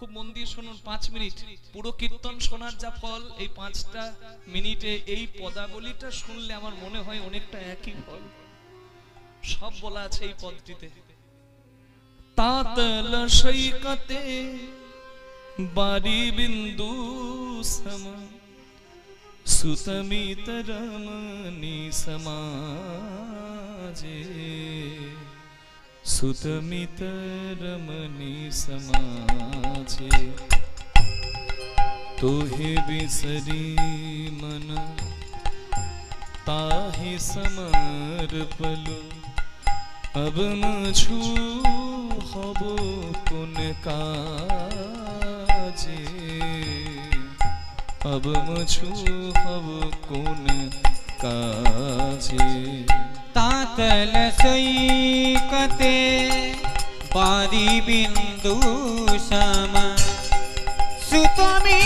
খুব মন দিয়ে শুনুন, পাঁচ মিনিট। পুরো কীর্তন শোনার যা ফল, এই পাঁচটা মিনিটে এই পদাবলীটা শুনলে আমার মনে হয় অনেকটা একই ফল। সব বলা আছে এই পদটিতে। তাতল সৈকতে বারি বিন্দু সম, সুতমিত রমণী সমাজে। सुतमित रमनी समाजे, तुहे तो विसरी मन, ताहि समर पलु। अब मछू हब कुन काजे, अब मछू हब कुन काजे। ತಾತಲ সৈকতে পারি বিন্দু সম ಸುತಮಿ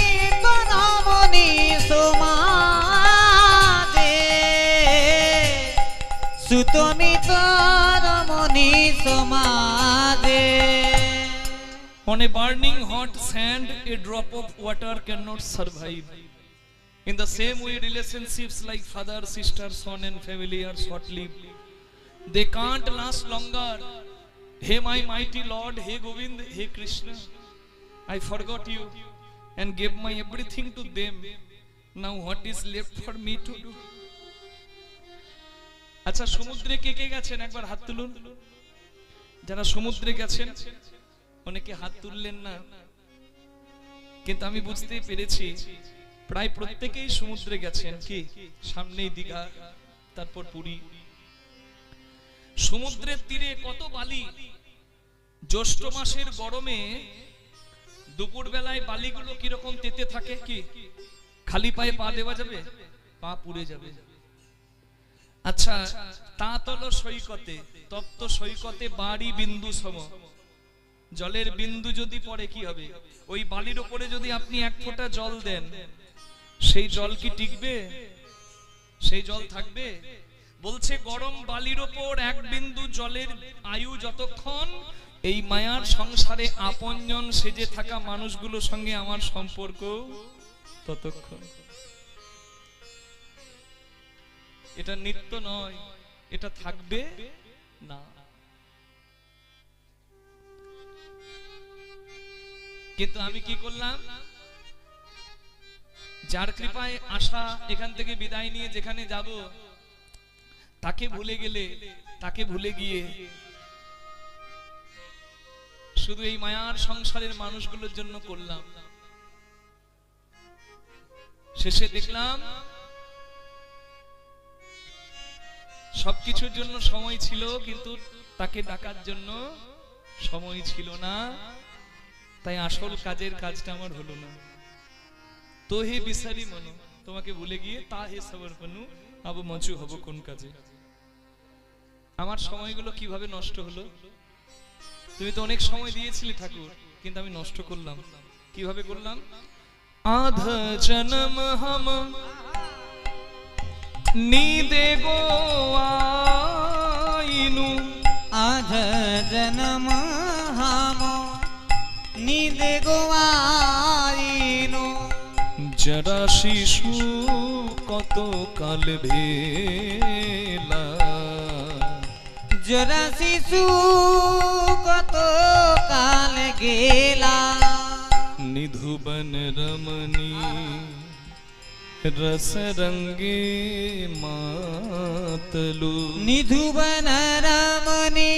ತರಾಮನಿ ಸುಮಾದೆ ಸುತಮಿ ತರಮನಿ On a burning hot sand, a drop of water cannot survive. In the same way, relationships like father, sister, son, and family are short lived. They can't last longer. Hey, my mighty Lord, hey, Govind, hey, Krishna, I forgot you and gave my everything to them. Now, what is left for me to do? আচ্ছা সমুদ্রে কে কে গেছেন একবার হাত তুলুন যারা সমুদ্রে গেছেন অনেকে হাত তুললেন না কিন্তু আমি বুঝতেই পেরেছি প্রায় প্রত্যেকেই সমুদ্রে গেছেন কি? সামনেই দীঘা, তারপর পুরী। সমুদ্রের তীরে কত বালি? জ্যৈষ্ঠ মাসের গরমে দুপুর বেলায় বালিগুলো কীরকম তেতে থাকে কি? খালি পায়ে পা দেওয়া যাবে? পা পুড়ে যাবে। আচ্ছা তাঁতল সৈকতে, তপ্ত সৈকতে বাড়ি বিন্দু সম। জলের বিন্দু যদি পড়ে কি হবে? ওই বালির ওপরে যদি আপনি এক ফোঁটা জল দেন সেই জল কি টিকবে? সেই জল থাকবে? বলছে, গরম বালির ওপর এক বিন্দু জলের আয়ু যতক্ষণ এই মায়ার সংসারে আপনজন সেজে থাকা মানুষগুলোর সঙ্গে আমার সম্পর্ক ততক্ষণ। এটা নিত্য নয়, এটা থাকবে না। কিন্তু আমি কি করলাম? যার কৃপায় আশা এখান থেকে বিদায় নিয়ে যেখানে যাব, তাকে ভুলে গেলে, তাকে ভুলে গিয়ে শুধু এই মায়ার সংসারের মানুষগুলোর জন্য করলাম। শেষে দেখলাম, সবকিছুর জন্য সময় ছিল, কিন্তু তাকে ডাকার জন্য সময় ছিল না। তাই আসল কাজের কাজটা আমার হলো না। তো হে বিসারি মনু তোমাকে ভুলে গিয়ে তা হে সবর পনু আবু মচু হব কোন কাজে আমার সময়গুলো কিভাবে নষ্ট হলো তুমি তো অনেক সময় দিয়েছিলে ঠাকুর কিন্তু আমি নষ্ট করলাম কিভাবে করলাম আধ জনম হাম नीदे गो যারা শিশু কত কাল ভেলা। জরা শিশু কত কাল গেলা। নিধুবন রমণী রস রঙ্গে মাতলু। নিধুবন রমণী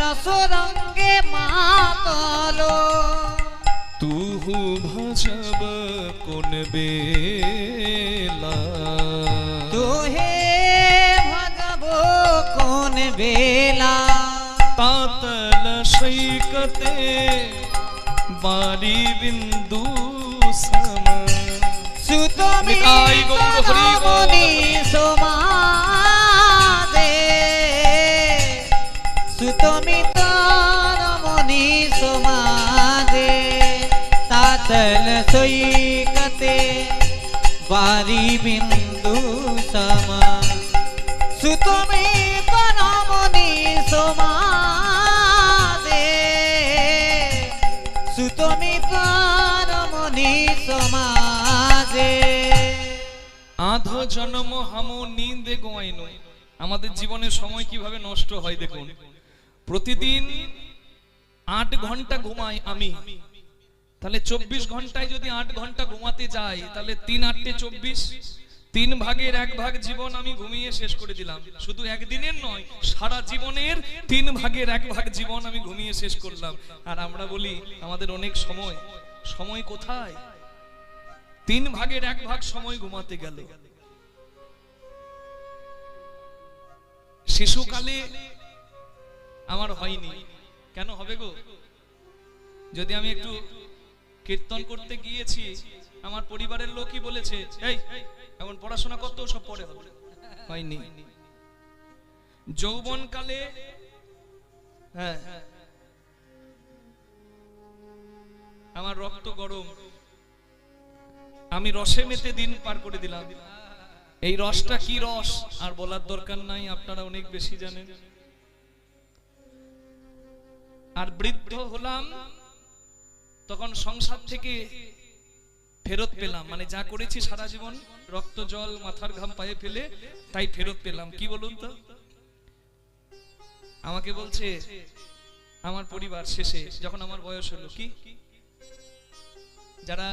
রস রঙ্গে মাতলো। তুহু ভজব কোন বেলা? তোহে ভগব কোন বেলা? তাতল সৈকতে বারি বিন্দু সম। সুতমি নিতাই গৌর হরি। বারি বিন্দু সমা। সুতমি রমণী সমাদে। সুতমি প্রাণমণি সমাজে আধো জন্ম হামো নিন্দে গোয়াইনো। আমাদের জীবনের সময় কীভাবে নষ্ট হয় দেখুন। প্রতিদিন আট ঘণ্টা ঘুমাই আমি। তাহলে চব্বিশ ঘন্টায় যদি আট ঘণ্টা ঘুমাতে যাই, তাহলে তিন আটটে চব্বিশ। তিন ভাগের এক ভাগ জীবন আমি ঘুমিয়ে শেষ করে দিলাম। শুধু একদিনের নয়, সারা জীবনের তিন ভাগের এক ভাগ জীবন আমি ঘুমিয়ে শেষ করলাম। আর আমরা বলি, আমাদের অনেক সময় সময় কোথায়? তিন ভাগের এক ভাগ সময় ঘুমাতে গেল। শিশুকালে আমার হয়নি। কেন হবে গো? যদি আমি একটু কীর্তন করতে গিয়েছি, আমার পরিবারের লোকই বলেছে, এই, এখন পড়াশোনা করতে সব পরে হবে। হয়নি। যৌবন কালে হ্যাঁ আমার রক্ত গরম। আমি রসে মেতে দিন পার করে দিলাম। এই রসটা কি রস? আর বলার দরকার নাই, আপনারা অনেক বেশি জানেন। আর বৃদ্ধ হলাম তখন সংসার থেকে ফেরত পেলাম। মানে যা করেছি সারা জীবন, রক্ত, জল, মাথার ঘাম পায়ে ফেলে তাই ফেরত পেলাম। কি বলুন তো? আমাকে বলছে, আমার পরিবার শেষে, যখন আমার বয়স হলো, কি? যারা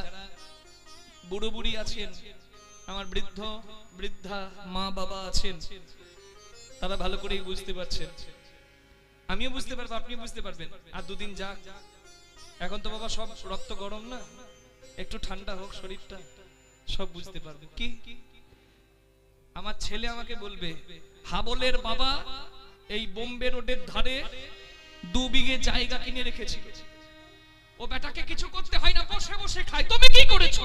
বুড়ো বুড়ি আছেন, আমার বৃদ্ধ, বৃদ্ধা, মা বাবা আছেন, তারা ভালো করেই বুঝতে পারছেন। আমিও বুঝতে পারব, আপনিও বুঝতে পারবেন। আর দুদিন যাক এখন তো বাবা সব রক্ত গরম না? একটু ঠান্ডা হোক শরীরটা, সব বুঝতে পারবে। কি? আমার ছেলে আমাকে বলবে, হাবলের বাবা এই বোম্বে রোডের ধারে দু বিঘে জায়গা কিনে রেখেছিল। ও বেটাকে কিছু করতে হয় না, বসে বসে খায়। তুমি কি করেছ?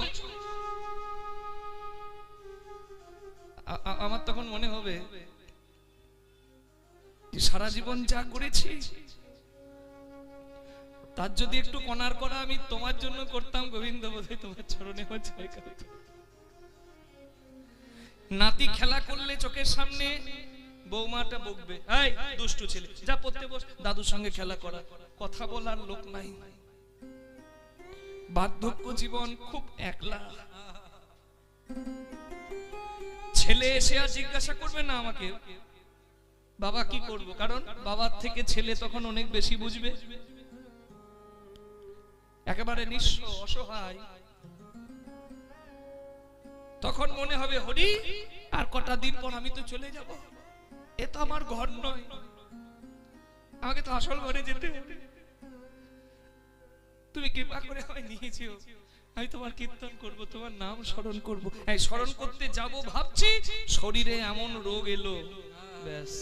আমার তখন মনে হবে, সারা জীবন যা করেছি তার যদি একটু কনার করা আমি তোমার জন্য করতাম, গোবিন্দ বোধহয় তোমার চরণে। নাতি খেলা করলে চোখের সামনে, বৌমাটা বকবে, এই, দুষ্টু ছেলে, যা পড়তে বস, দাদুর সঙ্গে খেলা করা, কথা বলার লোক নাই। বার্ধক্য জীবন খুব একলা। ছেলে এসে আর জিজ্ঞাসা করবে না আমাকে, বাবা, কি করব? কারণ বাবার থেকে ছেলে তখন অনেক বেশি বুঝবে। একেবারে নিঃস্ব, অসহায়। তখন মনে হবে, হরি, আর কটা দিন পর আমি তো চলে যাব। এ তো আমার ঘর নয়। আমাকে তো আসল ঘরে যেতে তুমি কৃপা করে আমায় নিয়েছো আমি তোমার কীর্তন করব, তোমার নাম স্মরণ করব। এই স্মরণ করতে যাব ভাবছি, শরীরে এমন রোগ এলো। ব্যাস।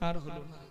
আর হলো না।